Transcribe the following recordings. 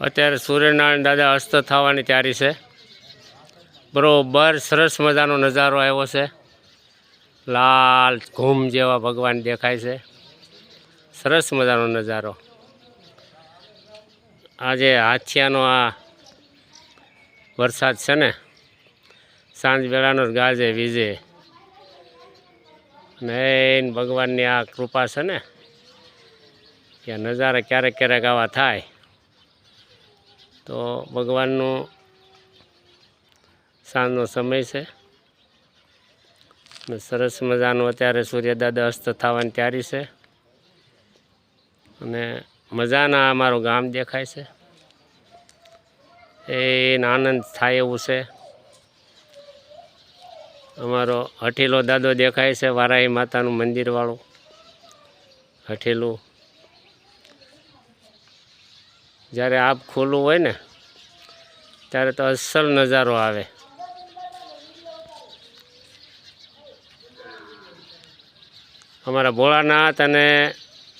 અત્યારે સૂર્યનારાયણ દાદા અસ્ત થવાની તૈયારી છે. બરોબર સરસ મજાનો નજારો આવ્યો છે. લાલ ઘૂમ જેવા ભગવાન દેખાય છે. સરસ મજાનો નજારો. આજે હાથિયાનો આ વરસાદ છે ને, સાંજ વેળાનો જ ગાજે વીજે. નૈન ભગવાનની આ કૃપા છે ને, કે નજારા ક્યારેક ક્યારેક આવા થાય. તો ભગવાનનો સાંજનો સમય છે. સરસ મજાનું અત્યારે સૂર્યદાદા અસ્ત થવાની તૈયારી છે. અને મજાના અમારું ગામ દેખાય છે. એ આનંદ થાય એવું છે. અમારો હઠીલો દાદો દેખાય છે, વારાહી માતાનું મંદિરવાળું. હઠીલું જ્યારે આપ ખુલ્લું હોય ને, ત્યારે તો અસલ નજારો આવે. અમારા ભોળાનાથ અને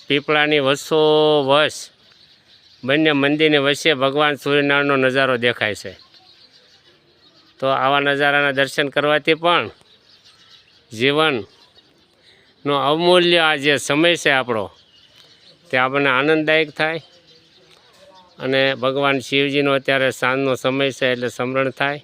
પીપળાની વસો વશ બંને મંદિરની વચ્ચે ભગવાન સૂર્યનારાયણનો નજારો દેખાય છે. તો આવા નજારાના દર્શન કરવાથી પણ જીવનનો અવમૂલ્ય આ જે સમય છે આપણો, તે આપણને આનંદદાયક થાય. અને ભગવાન શિવજીનો અત્યારે સાંજનો સમય છે એટલે સ્મરણ થાય.